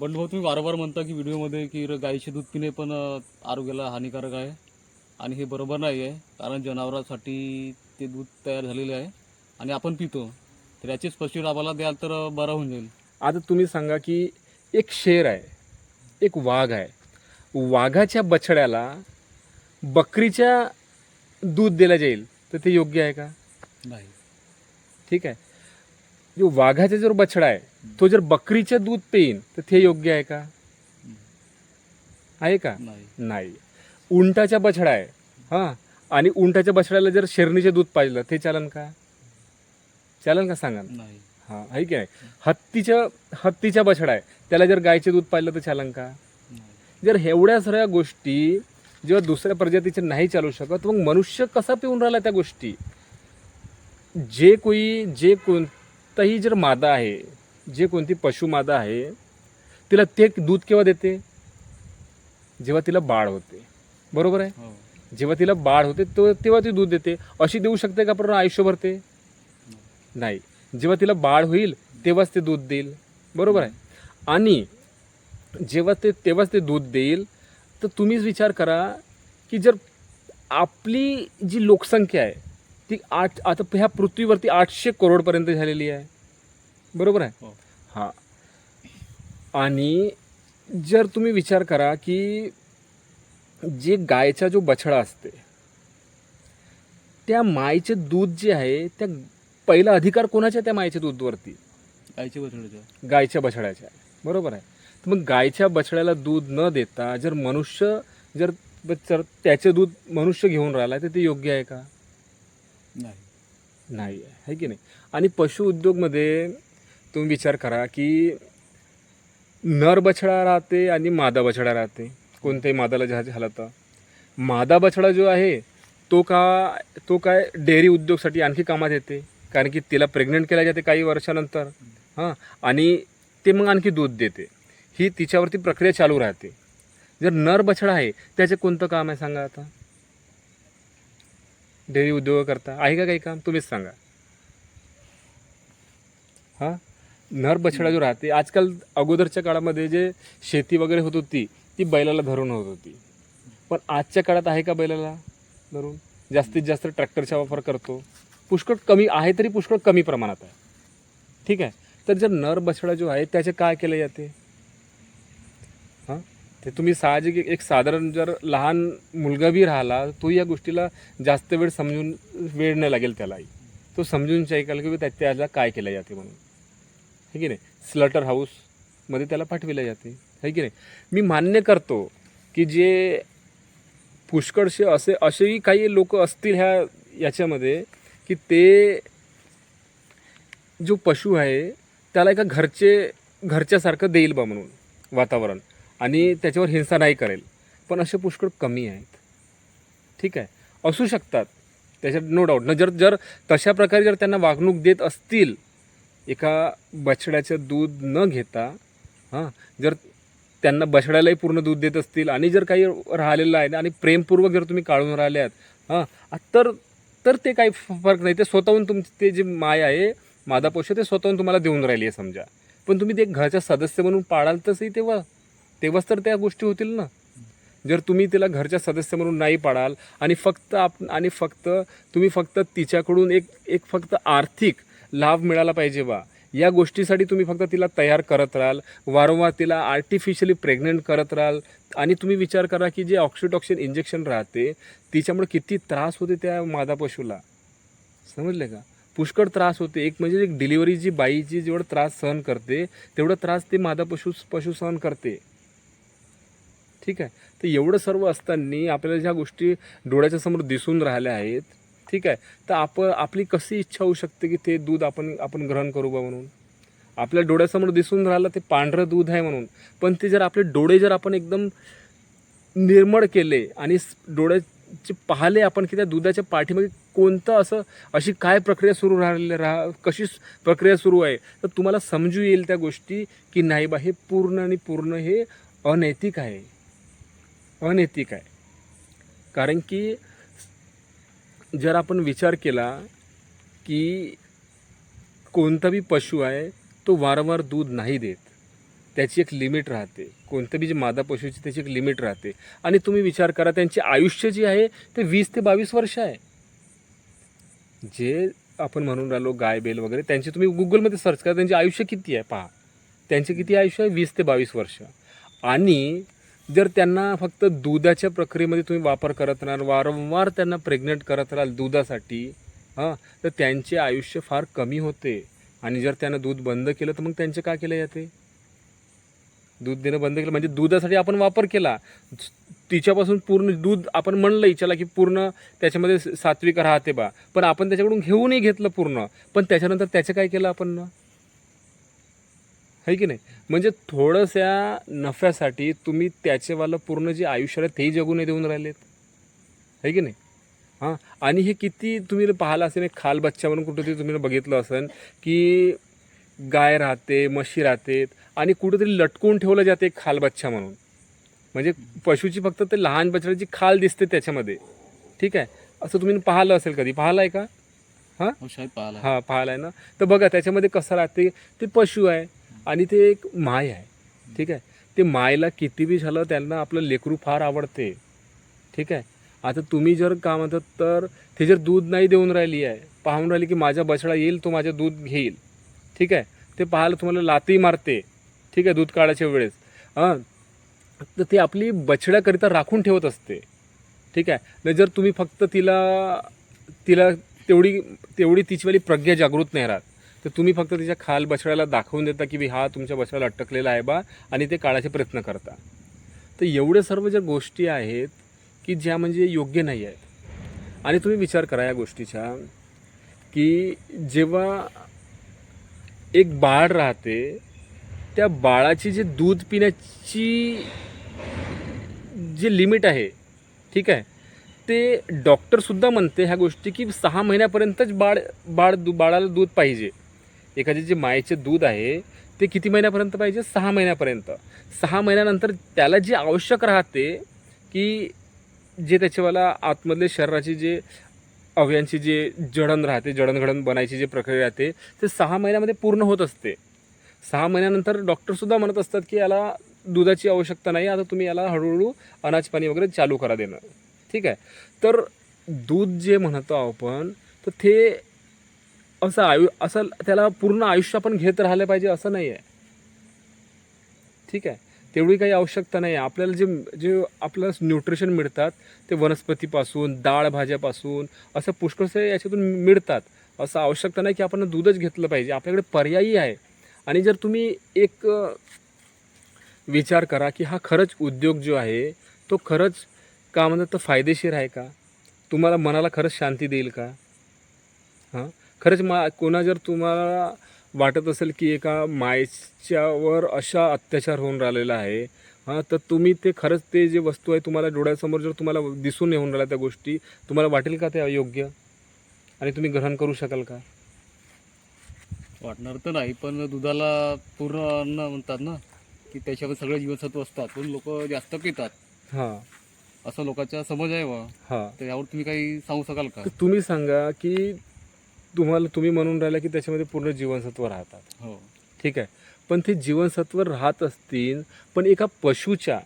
पण भाऊ तुम्ही वारंवार म्हणता की व्हिडिओमध्ये की र- गाईचे दूध पिणे पण अ, आरोग्याला हानिकारक आहे. आणि हे बरोबर नाही आहे कारण जनावरांसाठी ते दूध तयार झालेले आहे आणि आपण पितो. तर याचे स्पष्टीकरण आम्हाला द्याल तर अ, बरं होऊन जाईल. आता तुम्ही सांगा की एक शेर आहे एक वाघ आहे. वाघाच्या बछड्याला बकरीच्या दूध दिलं जाईल तर ते योग्य आहे का? नाही. ठीक आहे. जो वाघाचा जर बछडा आहे तो जर बकरीचं दूध पेईन तर ते योग्य आहे का? आहे का? नाही. उंटाचा बछडा आहे. हां. आणि उंटाच्या बछड्याला जर शेरणीचे दूध पाहिलं ते चालन का? चालन का सांगा हां आहे की नाही? हत्तीच्या हत्तीचा बछडा आहे. त्याला जर गायचे दूध पाहिलं तर चालन का? जर एवढ्या सगळ्या गोष्टी जेव्हा दुसऱ्या प्रजातीचे नाही चालू शकत मग मनुष्य कसा पिऊन राहिला त्या गोष्टी? जे कोई जे कोणताही जर मादा आहे जे कोणती पशु मादा आहे तिला ते दूध केव्हा देते? जेव्हा तिला बाळ होते. बरोबर आहे? हो. जेव्हा तिला बाळ होते तो तेव्हा ती दूध देते. अशी देऊ शकते का पूर्ण आयुष्यभर ते? नाही. जेव्हा तिला बाळ होईल तेव्हाच ते दूध देईल. बरोबर आहे? आणि जेव्हा ते तेव्हाच ते दूध देईल तर तुम्हीच विचार करा की जर आपली जी लोकसंख्या आहे ती आठ आता ह्या पृथ्वीवरती आठशे करोडपर्यंत झालेली आहे. बरोबर आहे? हो. हां. आणि जर तुम्ही विचार करा की जे गायचा जो बछडा असते त्या मायचे दूध जे आहे त्या पहिला अधिकार कोणाच्या त्या मायच्या दूधवरती? गाईचे बछड्याच्या. गायच्या बछड्याच्या बरोबर आहे? तर मग गायच्या बछड्याला दूध न देता जर मनुष्य जर जर त्याचे दूध मनुष्य घेऊन राहिला तर ते योग्य आहे का? नाही. नाही आहे की नाही? आणि पशु उद्योगमध्ये तुम्ही विचार करा की नर बछडा राहते आणि मादा बछडा राहते. कोणत्याही मादाला जहाज झालं तर मादा बछडा जो आहे तो का तो काय डेअरी उद्योगसाठी आणखी कामात येते? कारण की तिला प्रेग्नंट केल्या जाते काही वर्षानंतर. हां. आणि ते मग आणखी दूध देते. ही तिच्यावरती प्रक्रिया चालू राहते. जर नर बछडा आहे त्याचे कोणतं काम आहे सांगा आता? डेअरी उद्योग करता. आहे का काही काम? तुम्हीच सांगा. हां? नर बछडा जो राहते आजकाल अगोदरच्या काळामध्ये जे शेती वगैरे होत होती ती बैलाला धरून होत होती. पण आजच्या काळात आहे का बैलाला धरून? जास्तीत जास्त ट्रॅक्टरचा वापर करतो. पुष्कळ कमी आहे तरी पुष्कळ कमी प्रमाणात आहे. ठीक आहे? तर जर नर बछडा जो आहे त्याचे काय केले जाते? हां? ते तुम्ही साहजिक एक- साधारण जर लहान मुलगा बी राहिला तो या गोष्टीला जास्त वेळ समजून वेळ नाही लागेल त्यालाही तो समजून ऐकाल की त्या- त्याला काय केलं जाते म्हणून. है की नाही? स्लटर हाऊसमध्ये त्याला पाठविलं जाते. है की नाही? मी मान्य करतो की जे पुष्कळसे असे असेही काही लोक असतील ह्या याच्यामध्ये की ते जो पशु आहे त्याला एका घरचे घरच्यासारखं देईल बा म्हणून वातावरण. आणि त्याच्यावर हिंसा नाही करेल. पण असे पुष्कळ कमी आहेत. ठीक आहे? असू शकतात. त्याच्यात नो डाऊट न जर जर तशा प्रकारे जर त्यांना वागणूक देत असतील एका बछड्याचं दूध न घेता हां जर त्यांना बछड्यालाही पूर्ण दूध देत असतील आणि जर काही राहिलेलं आहे आणि प्रेमपूर्वक जर तुम्ही काढून राहिले आहात हां तर तर ते काही फरक नाही. ते स्वतःहून तुमचे ते जे माय आहे मादापोष ते स्वतःहून तुम्हाला देऊन राहिली आहे समजा. पण तुम्ही ते घरच्या सदस्य म्हणून पाळाल तसंही तेव्हा तेव्हाच तर त्या गोष्टी होतील ना. जर तुम्ही तिला घरच्या सदस्य म्हणून नाही पाडाल आणि फक्त आप आणि फक्त तुम्ही फक्त तिच्याकडून एक एक फक्त आर्थिक लाभ मिळाला पाहिजे बा. या गोष्टीसाठी तुम्ही फक्त तिला तयार करत राहाल वारंवार तिला आर्टिफिशियली प्रेग्नंट करत राहाल आणि तुम्ही विचार करा की जे ऑक्सिटॉक्सिन इंजेक्शन राहते तिच्यामुळे किती त्रास होते त्या मादा पशुला. समजले का? पुष्कळ त्रास होते. एक म्हणजे एक डिलिव्हरी जी बाईची जेवढं त्रास सहन करते तेवढा त्रास ते मादा पशु पशु सहन करते. ठीक आहे. तर एवढं सर्व असताना आपल्याला ज्या गोष्टी डोळ्याच्या समोर दिसून राहिल्या आहेत ठीक आहे. तर आपण आपली कशी इच्छा होऊ शकते की ते दूध आपण आपण ग्रहण करू बा म्हणून? आपल्या डोळ्यासमोर दिसून राहिलं ते पांढरं दूध आहे म्हणून. पण ते जर आपले डोळे जर आपण एकदम निर्मळ केले आणि डोळ्याचे पाहिले आपण की त्या दुधाच्या पाठीमध्ये कोणतं असं अशी काय प्रक्रिया सुरू राहिले राहा कशी प्रक्रिया सुरू आहे तर तुम्हाला समजू येईल त्या गोष्टी की नाही बा हे पूर्ण आणि पूर्ण हे अनैतिक आहे. अनैतिक आहे. कारण की जर आपण विचार केला की कोणता बी पशु आहे तो वारंवार दूध नाही देत. त्याची एक लिमिट राहते. कोणतं बी जे मादा पशुची त्याची एक लिमिट राहते. आणि तुम्ही विचार करा त्यांचे आयुष्य जे आहे ते वीस ते बावीस वर्ष आहे. जे आपण म्हणून राहिलो गाय बेल वगैरे त्यांचे तुम्ही गुगलमध्ये सर्च करा त्यांचे आयुष्य किती आहे पहा. त्यांचे किती आयुष्य आहे? वीस ते बावीस वर्ष. आणि जर त्यांना फक्त दुधाच्या प्रक्रियेमध्ये तुम्ही वापर करत राहाल वारंवार त्यांना प्रेग्नंट करत राहाल दुधासाठी हां तर त्यांचे आयुष्य फार कमी होते. आणि जर त्यानं दूध बंद केलं तर मग त्यांचे का केलं जाते? दूध देणं बंद केलं म्हणजे दुधासाठी आपण वापर केला. तिच्यापासून पूर्ण दूध आपण म्हणलं इच्छाला की पूर्ण त्याच्यामध्ये सात्विक राहते बा. पण आपण त्याच्याकडून घेऊनही घेतलं पूर्ण. पण त्याच्यानंतर त्याचं काय केलं आपण? ना है की नाही? म्हणजे थोडंसं नफ्यासाठी तुम्ही त्याचेवालं पूर्ण जे आयुष्य आहे तेही जगू नाही देऊन राहिलेत. है की नाही? हां? आणि हे किती तुम्ही पाहिलं असेल एक खाल बच्चा म्हणून कुठेतरी तुम्ही बघितलं असेल की गाय राहते म्हशी राहते आणि कुठेतरी लटकवून ठेवलं जाते एक खाल बच्चा म्हणून. म्हणजे पशुची फक्त ते लहान बछड्याची खाल दिसते त्याच्यामध्ये. ठीक आहे? असं तुम्ही पाहिलं असेल कधी? पाहिलं आहे का? हो, पाहिला हा पाहिलं आहे ना? तर बघा त्याच्यामध्ये कसं राहते? ते पशु आहे. आणि ते एक माय आहे. ठीक आहे? ते मायला किती बी झालं त्यांना आपलं लेकरू फार आवडते. ठीक आहे? आता तुम्ही जर का म्हणतात तर ते जर दूध नाही देऊन राहिली आहे पाहून राहिली की माझा बछडा येईल तो माझं दूध घेईल. ठीक आहे? ते पाहायला तुम्हाला लातही मारते. ठीक आहे? दूध काढायच्या वेळेस. हां? तर ते आपली बछड्याकरिता राखून ठेवत असते. ठीक आहे? नाही जर तुम्ही फक्त तिला तिला तेवढी तेवढी तिचीवाली प्रज्ञा जागृत नाही राहत. तर तुम्ही फक्त तिच्या खाल बछड्याला दाखवून देता की हा तुमच्या बछड्याला अटकलेला आहे बा आणि ते काढायचे प्रयत्न करता. तर एवढे सर्व ज्या गोष्टी आहेत की ज्या म्हणजे योग्य नाही आहेत. आणि तुम्ही विचार करा या गोष्टीचा की जेव्हा एक बाळ राहते त्या बाळाची जे दूध पिण्याची जे लिमिट आहे ठीक आहे ते डॉक्टरसुद्धा म्हणते ह्या गोष्टी की सहा महिन्यापर्यंतच बाळ बाळ दू बाळाला दूध पाहिजे. एखादे जे मायेचे दूध आहे ते किती महिन्यापर्यंत पाहिजे? सहा महिन्यापर्यंत. सहा महिन्यानंतर त्याला जे आवश्यक राहते की जे त्याच्यावाला आतमधले शरीराची जे अवयांची जे जडण राहते जडणघडण बनायची जी प्रक्रिया राहते ते सहा महिन्यामध्ये पूर्ण होत असते. सहा महिन्यानंतर डॉक्टरसुद्धा म्हणत असतात की याला दुधाची आवश्यकता नाही आता तुम्ही याला हळूहळू अनाज पाणी वगैरे चालू करा देणं. ठीक आहे. तर दूध जे म्हणतो आपण तर ते असं आयु असं त्याला पूर्ण आयुष्य आपण घेत राहिलं पाहिजे असं नाही आहे ठीक आहे. तेवढी काही आवश्यकता नाही आहे आपल्याला जे जे आपल्याला न्यूट्रिशन मिळतात ते वनस्पतीपासून डाळ भाज्यापासून असं पुष्कळसे याच्यातून मिळतात. असं आवश्यकता नाही की आपण दूधच घेतलं पाहिजे. आपल्याकडे पर्यायी आहे. आणि जर तुम्ही एक विचार करा की हा खरंच उद्योग जो आहे तो खरंच का म्हणतात तर फायदेशीर आहे का? तुम्हाला मनाला खरंच शांती देईल का? हां? खरंच मा कोणा जर तुम्हाला वाटत असेल की एका मायच्यावर अशा अत्याचार होऊन राहिलेला आहे हां तर तुम्ही ते खरंच ते जे वस्तू आहे तुम्हाला डोळ्यासमोर जर तुम्हाला दिसून येऊन राहिल्या त्या गोष्टी तुम्हाला वाटेल का ते अयोग्य? आणि तुम्ही ग्रहण करू शकाल का? वाटणार तर नाही पण दुधाला पूर्ण अन्न म्हणतात ना की त्याच्यामध्ये सगळे जीवनसत्व असतात पण लोक जास्त पितात. हां. असं लोकांचा समज आहे बा हां. तर यावर तुम्ही काही सांगू शकाल का? तुम्ही सांगा की तुम्हाला तुम्ही म्हणून राहिला की त्याच्यामध्ये पूर्ण जीवनसत्व राहतात. हो. ठीक आहे. पण ते जीवनसत्व राहत असतील पण एका पशुच्या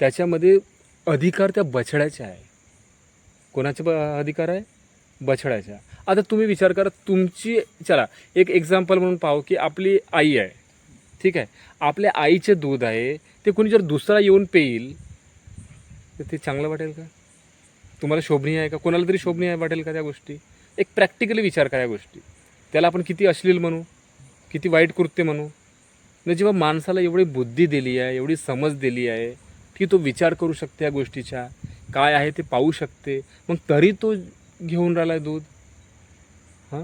त्याच्यामध्ये अधिकार त्या बछड्याच्या आहे. कोणाचे ब अधिकार आहे? बछड्याच्या आता तुम्ही विचार करा तुमची चला एक एक्झाम्पल म्हणून पाहू की आपली आई आहे. ठीक आहे. आपल्या आईचे दूध आहे ते कोणी जर दुसरा येऊन पेईल तर ते चांगलं वाटेल का? तुम्हाला शोभनीय आहे का? कोणाला तरी शोभनीय वाटेल का त्या गोष्टी? एक प्रॅक्टिकली विचार करा या गोष्टी. त्याला आपण किती अश्लील म्हणू किती वाईट कृत्य म्हणू. न जेव्हा माणसाला एवढी बुद्धी दिली आहे एवढी समज दिली आहे की तो विचार करू शकते या गोष्टीचा काय आहे ते पाहू शकते मग तरी तो घेऊन राहिला आहे दूध. हां?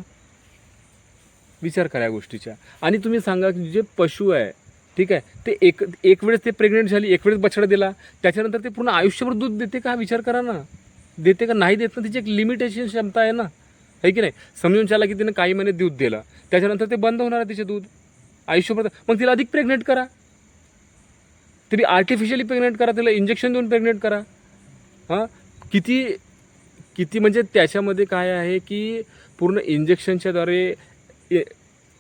विचार करा या गोष्टीचा. आणि तुम्ही सांगा की जे पशु आहे ठीक आहे ते एक एक वेळेस ते प्रेग्नेंट झाली एक वेळेस बछडा दिला त्याच्यानंतर ते पूर्ण आयुष्यभर दूध देते का? हा विचार करा ना. देते का? नाही देत ना? तिची एक लिमिटेशन क्षमता आहे ना. आहे की नाही? समजून चाला की तिनं काही महिने दूध दिलं. त्याच्यानंतर ते बंद होणार आहे तिचे दूध. आयुष्यभर मग तिला अधिक प्रेग्नेंट करा. तरी आर्टिफिशियली प्रेग्नेंट करा तिला इंजेक्शन देऊन प्रेग्नेंट करा. हां? किती किती म्हणजे त्याच्यामध्ये काय आहे की पूर्ण इंजेक्शनच्याद्वारे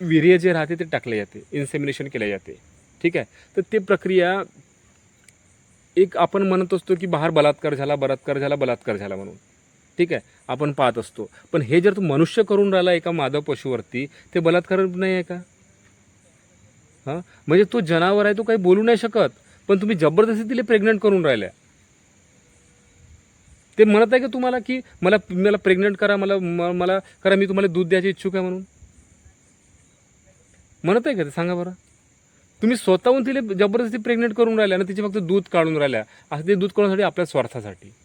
वीर्य जे राहते ते टाकले जाते. इन्सेमिनेशन केले जाते. ठीक आहे? तर ते प्रक्रिया एक आपण म्हणत असतो की बाहेर बलात्कार झाला बलात्कार झाला बलात्कार झाला म्हणून. ठीक आहे आपण पाहत असतो. पण हे जर तू मनुष्य करून राहिला एका माधव पशुवरती ते बलात्कार नाही आहे का? हां? म्हणजे तो जनावर आहे तो काही बोलू नाही शकत. पण तुम्ही जबरदस्ती तिला प्रेग्नंट करून राहिल्या. ते म्हणत आहे का तुम्हाला की मला मला प्रेग्नंट करा मला म- मला करा मी तुम्हाला दूध द्यायची इच्छुक आहे म्हणून? म्हणत आहे का ते? सांगा बरं. तुम्ही स्वतःहून तिला जबरदस्ती प्रेग्नेंट करून राहिल्या आणि तिचे फक्त दूध काढून राहिल्या. असं ते दूध काढण्यासाठी आपल्या स्वार्थासाठी हं?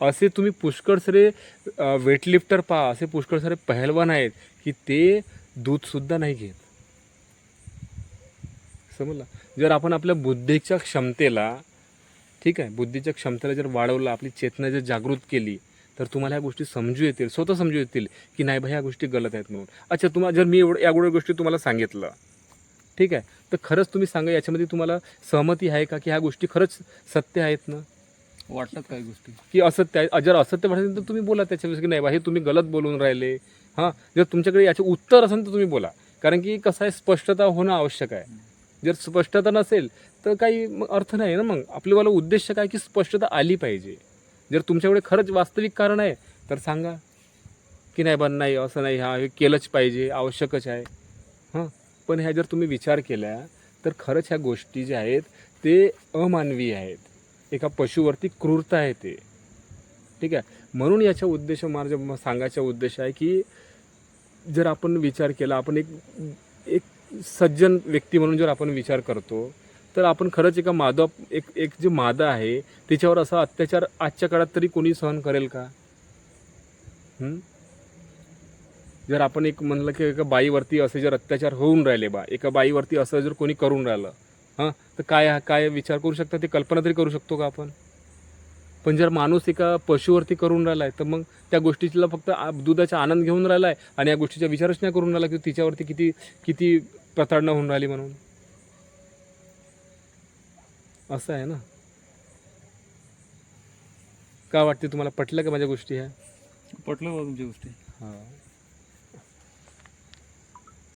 असे तुम्ही पुष्कळ सारे वेटलिफ्टर पहा असे पुष्कळ सारे पहलवान आहेत की ते दूधसुद्धा नाही घेत. समजलं? जर आपण आपल्या बुद्धीच्या क्षमतेला ठीक आहे बुद्धीच्या क्षमतेला जर वाढवलं आपली चेतना जर जागृत केली तर तुम्हाला ह्या गोष्टी समजू येतील स्वतः समजू येतील की नाही भाई ह्या गोष्टी गलत आहेत म्हणून. अच्छा तुम्हाला जर मी एवढं एवढ्या गोष्टी तुम्हाला सांगितलं ठीक आहे तर खरंच तुम्ही सांगा याच्यामध्ये तुम्हाला सहमती आहे का की ह्या गोष्टी खरंच सत्य आहेत ना? वाटतात काही गोष्टी. की असत्य आहे जर असत्य भाषेत तर तुम्ही बोला त्याच्याविषयी की नाही बा हे तुम्ही गलत बोलून राहिले. हां जर तुमच्याकडे याचे उत्तर असेल तर तुम्ही बोला. कारण की कसं आहे स्पष्टता होणं आवश्यक आहे. जर स्पष्टता नसेल तर काही मग अर्थ नाही ना मग. आपल्यावाला उद्देश काय की स्पष्टता आली पाहिजे. जर तुमच्याकडे खरंच वास्तविक कारण आहे तर सांगा. की नाही बा नाही असं नाही हा हे केलंच पाहिजे आवश्यकच आहे. हां पण ह्या जर तुम्ही विचार केला तर खरंच ह्या गोष्टी ज्या आहेत ते अमानवी आहेत. एका पशुवरती क्रूरता आहे ते. ठीक आहे? म्हणून याचा उद्देश माझ्या सांगायचा उद्देश आहे की जर आपण विचार केला आपण एक एक सज्जन व्यक्ती म्हणून जर आपण विचार करतो तर आपण खरंच एका मादा एक एक जे मादा आहे त्याच्यावर असा अत्याचार आजच्या काळात तरी कोणी सहन करेल का? जर आपण एक म्हणलं की एका बाईवरती असे जर अत्याचार होऊन राहिले बा एका बाईवरती असं जर कोणी करून राहिलं हां? तर काय काय विचार करू शकता? ते कल्पना तरी करू शकतो का आपण? पण जर माणूस एका पशुवरती करून राहिला आहे तर मग त्या गोष्टीला फक्त दुधाचा आनंद घेऊन राहिला आहे आणि या गोष्टीचा विचारच नाही करून राहिला की तिच्यावरती किती किती प्रताडणं होऊन राहिली म्हणून. असं आहे ना? का वाटते तुम्हाला? पटलं का माझ्या गोष्टी ह्या? पटलं तुमच्या गोष्टी. हां.